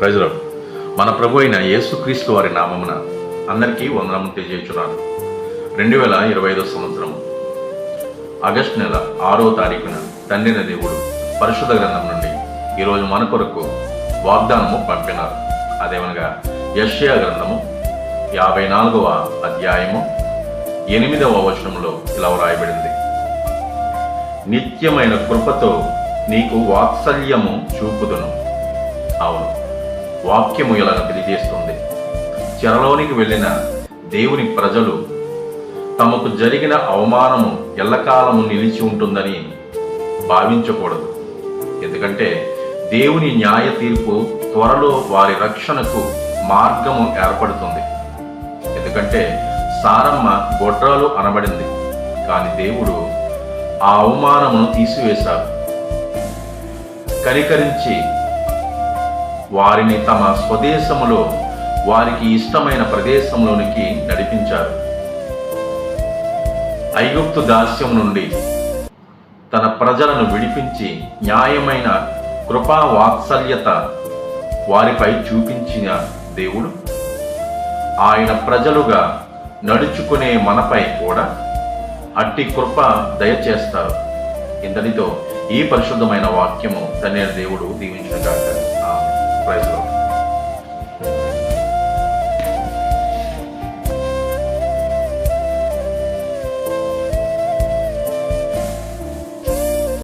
ప్రజలు మన ప్రభు అయిన యేసుక్రీస్తు వారి నామమున అందరికీ వందనము తెలియజేస్తున్నాను రెండు వేల ఇరవై ఐదో సంవత్సరం ఆగస్టు నెల ఆరో తారీఖున తండ్రిన దేవుడు పరిశుద్ధ గ్రంథం నుండి ఈరోజు మన కొరకు వాగ్దానము పంపినారు. అదేమనగా యష్యా గ్రంథము యాభై నాలుగవ అధ్యాయము ఎనిమిదవ వచనంలో ఇలా వ్రాయబడింది. నిత్యమైన కృపతో నీకు వాత్సల్యము చూపుదును. అవును వాక్యము ఇలా తెలియజేస్తుంది. చెరలోనికి వెళ్ళిన దేవుని ప్రజలు తమకు జరిగిన అవమానము ఎల్లకాలము నిలిచి ఉంటుందని భావించకూడదు. ఎందుకంటే దేవుని న్యాయ తీర్పు త్వరలో వారి రక్షణకు మార్గము ఏర్పడుతుంది. ఎందుకంటే సారమ్మ గొడ్రాలు అనబడింది కానీ దేవుడు ఆ అవమానమును తీసివేశారు కనికరించి వారిని తమ స్వదేశములో వారికి ఇష్టమైన ప్రదేశంలోనికి నడిపించారు. ఐగుప్తు దాస్యం నుండి తన ప్రజలను విడిపించి న్యాయమైన కృపా వాత్సల్యత వారిపై చూపించిన దేవుడు. ఆయన ప్రజలుగా నడుచుకునే మనపై కూడా అట్టి కృప దయచేస్తారు. ఇంతటితో ఈ పరిశుద్ధమైన వాక్యము తనే దేవుడు దీవించిన కాక Pueblo.